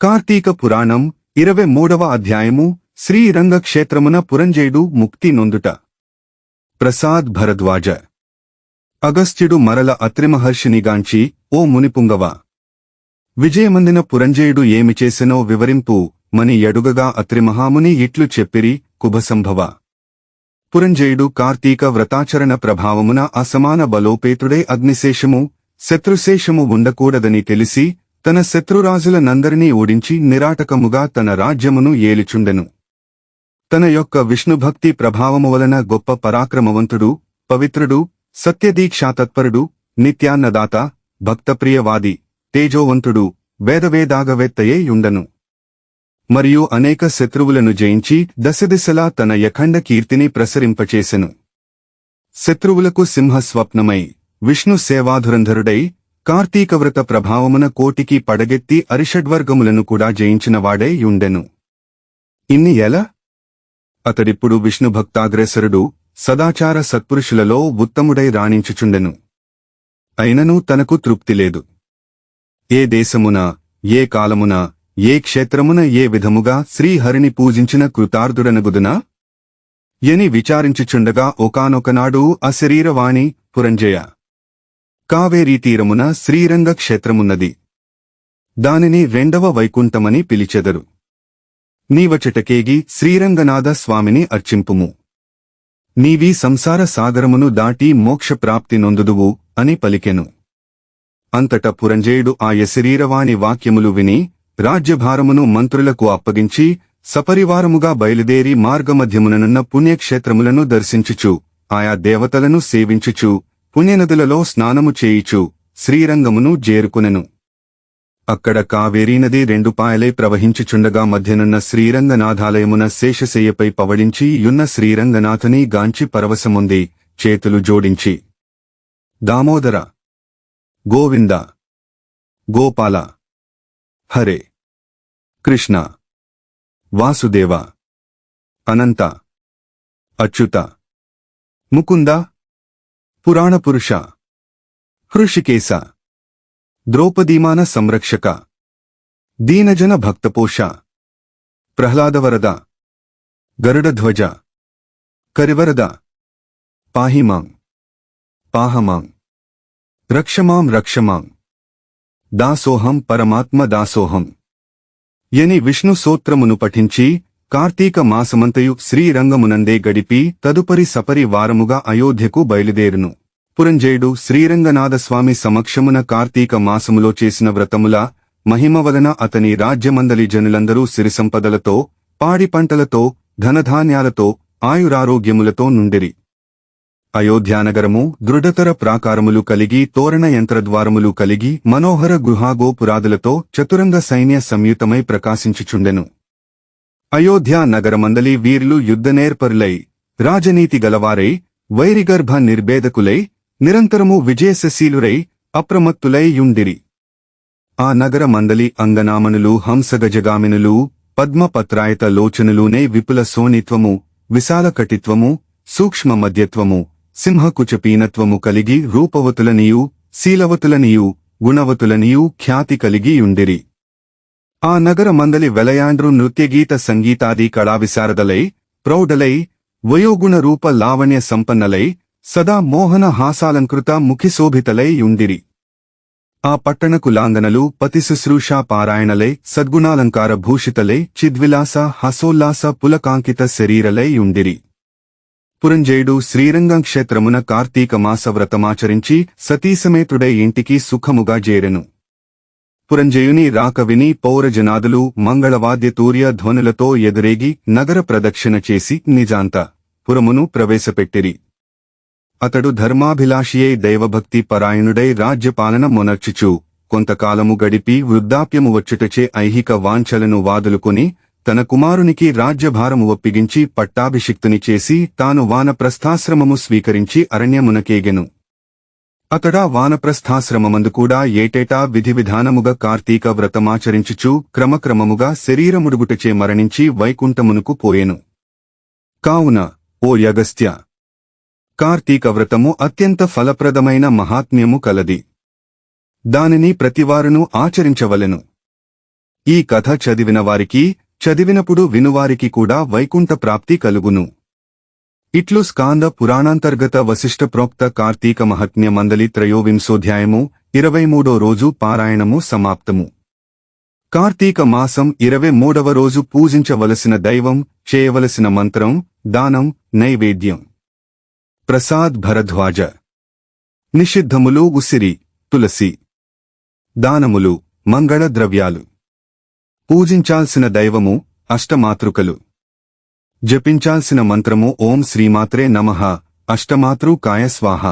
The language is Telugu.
కార్తీక పురాణం ఇరవై మూడవ అధ్యాయము శ్రీరంగ క్షేత్రమున ముక్తి నొందుట. ప్రసాద్ భరద్వాజ. అగస్త్యుడు మరల అత్రిమహర్షినిగాంచి ఓ మునిపుంగవ! విజయమందిన పురంజయుడు ఏమి చేసెనో వివరింపు మని ఎడుగగా అత్రిమహాముని ఇట్లు చెప్పిరి కుభసంభవ! పురంజయుడు కార్తీక వ్రతాచరణ ప్రభావమున అసమాన బలోపేతుడే అగ్నిశేషము శత్రుశేషము ఉండకూడదని తెలిసి తన శత్రురాజులనందరినీ ఓడించి నిరాటకముగా తన రాజ్యమును ఏలిచుండెను. తన యొక్క విష్ణుభక్తి ప్రభావము వలన గొప్ప పరాక్రమవంతుడు పవిత్రుడు సత్యదీక్షాతత్పరుడు నిత్యాన్నదాత భక్తప్రియవాది తేజోవంతుడు వేదవేదాగవేత్తయే యుండను. మరియు అనేక శత్రువులను జయించి దశదిశలా తన యఖండ కీర్తిని ప్రసరింపచేసెను. శత్రువులకు సింహ స్వప్నమై విష్ణు సేవాధురంధరుడై కార్తీకవ్రత ప్రభావమున కోటికి పడగెత్తి అరిషడ్వర్గములను కూడా జయించినవాడే యుండెను. ఇన్ని ఎలా? అతడిప్పుడు విష్ణుభక్తాగ్రేసరుడు సదాచార సత్పురుషులలో ఉత్తముడై రాణించుచుండెను. అయినను తనకు తృప్తి లేదు. ఏ దేశమున ఏ కాలమున ఏ క్షేత్రమున ఏ విధముగా శ్రీహరిని పూజించిన కృతార్థుడనగుదునా? ఎని విచారించుచుండగా ఒకానొకనాడు అశరీరవాణి పురంజయ కావేరీ తీరమున శ్రీరంగ క్షేత్రమున్నది. దానిని రెండవ వైకుంఠమని పిలిచెదరు. నీవచటకేగి శ్రీరంగనాథ స్వామిని అర్చింపుము. నీవి సంసార సాగరమును దాటి మోక్షప్రాప్తి నొందుదువు అని పలికెను. అంతట పురంజేయుడు ఆ యశరీరవాణి వాక్యములు విని రాజ్యభారమును మంత్రులకు అప్పగించి సపరివారముగా బయలుదేరి మార్గమధ్యముననున్న పుణ్యక్షేత్రములను దర్శించుచు ఆయా దేవతలను సేవించుచు పుణ్యనదులలో స్నానము చేయిచు శ్రీరంగమును జేరుకునెను అక్కడ కావేరీ నది రెండు పాయలై ప్రవహించుచుండగా మధ్యనున్న శ్రీరంగనాథాలయమున శేషశయ్యపై పవళించి యున్న శ్రీరంగనాథని గాంచి పరవశముంది చేతులు జోడించి. దామోదర. గోవింద. గోపాల. హరే. కృష్ణ. వాసుదేవ. అనంత. అచ్యుత. ముకుంద. పురాణపురుష హృషికేశ ద్రౌపదీమాన సంరక్షక దీనజన భక్తపోష ప్రహ్లాదవరద గరుడధ్వజ కరివరద పాహిమాం పాహమాం రక్షమాం రక్షమాం దాసోహం పరమాత్మ దాసోహం ఎని విష్ణు సూత్రమును పఠించి కార్తీక మాసమంతయు శ్రీరంగమునందే గడిపి తదుపరి సపరి వారముగా అయోధ్యకు బయలుదేరును. పురంజయుడు శ్రీరంగనాథస్వామి సమక్షమున కార్తీక మాసములో చేసిన వ్రతముల మహిమ వలన అతని రాజ్యమందలి జనులందరూ సిరిసంపదలతో పాడి పంటలతో ధనధాన్యాలతో ఆయురారోగ్యములతో నుండిరి. అయోధ్యానగరము దృఢతర ప్రాకారములు కలిగి తోరణ యంత్రద్వారములు కలిగి మనోహర గృహాగోపురాదులతో చతురంగ సైన్య సంయుతమై ప్రకాశించుచుండెను. అయోధ్యా నగరమందలి వీర్లు యుద్ధనేర్పరులై రాజనీతి గలవారై వైరిగర్భ నిర్భేదకులై నిరంతరము విజయశశీలురై అప్రమత్తులై యుండిరి. ఆ నగర మందలి అంగనామనులు హంసగజగామినులు పద్మపత్రాయత లోచనులూనే విపుల సోనిత్వము విశాలకటిత్వము సూక్ష్మ మధ్యత్వము సింహకుచపీనత్వము కలిగి రూపవతులనియు శీలవతులనియు గుణవతులనియు ఖ్యాతి కలిగి ఆ నగర మందలి వెలయాండ్రు నృత్యగీత సంగీతాది కళావిశారదలై ప్రౌఢలై వయోగుణ రూప లావణ్య సంపన్నలై సదా మోహన హాసాలంకృత ముఖిశోభితలై యుండిరి ఆ పట్టణకు లాంగనలు పతిశుశ్రూషా పారాయణలై సద్గుణాలంకార భూషితలై చిద్విలాస హసోల్లాస పులకాంకిత శరీరలై యుండిరి పురంజయుడు శ్రీరంగం క్షేత్రమున కార్తీక మాస వ్రతమాచరించి సతీసమేతుడై ఇంటికి సుఖముగా జేరెను పురంజయుని రాక విని పౌరజనాదులు మంగళవాద్య తూర్య ధ్వనులతో ఎదురేగి నగర ప్రదక్షిణ చేసి నిజాంత పురమును ప్రవేశపెట్టిరి. అతడు ధర్మాభిలాషియై దైవభక్తి పరాయణుడై రాజ్యపాలన మొనర్చుచు. కొంతకాలము గడిపి వృద్ధాప్యము వచ్చుటచే ఐహిక వాంఛలను వాదులుకుని తన కుమారునికి రాజ్యభారము ఒప్పిగించి పట్టాభిషిక్తుని చేసి తాను వానప్రస్థాశ్రమము స్వీకరించి అరణ్యమునకేగెను. అక్కడ వానప్రస్థాశ్రమమందు కూడా ఏటేటా విధి విధానముగా కార్తీక వ్రతమాచరించుచు క్రమక్రమముగా శరీరముడుగుటచే మరణించి వైకుంఠమునకు పోయెను. కావున ఓ యగస్త్య! కార్తీక వ్రతము అత్యంత ఫలప్రదమైన మహాత్మ్యము కలది. దానిని ప్రతివారును ఆచరించవలెను. ఈ కథ చదివిన వారికి చదివినప్పుడు వినువారికి కూడా వైకుంఠ ప్రాప్తి కలుగును. ఇట్లు స్కాంద పురాణాంతర్గత వశిష్ఠ ప్రోక్త కార్తీక మహాత్మ్య మందలి త్రయోవింశోధ్యాయము ఇరవై మూడో రోజు పారాయణము సమాప్తము. కార్తీక మాసం ఇరవై మూడవ రోజు పూజించవలసిన దైవం చేయవలసిన మంత్రం దానం నైవేద్యం. ప్రసాద్ భరద్వాజ. నిషిద్ధములు ఉసిరి తులసి. దానములు మంగళ ద్రవ్యాలు. పూజించాల్సిన దైవము అష్టమాతృకలు. జపించాల్సిన మంత్రము ఓం శ్రీమాత్రే నమః అష్టమాతృ కాయ స్వాహ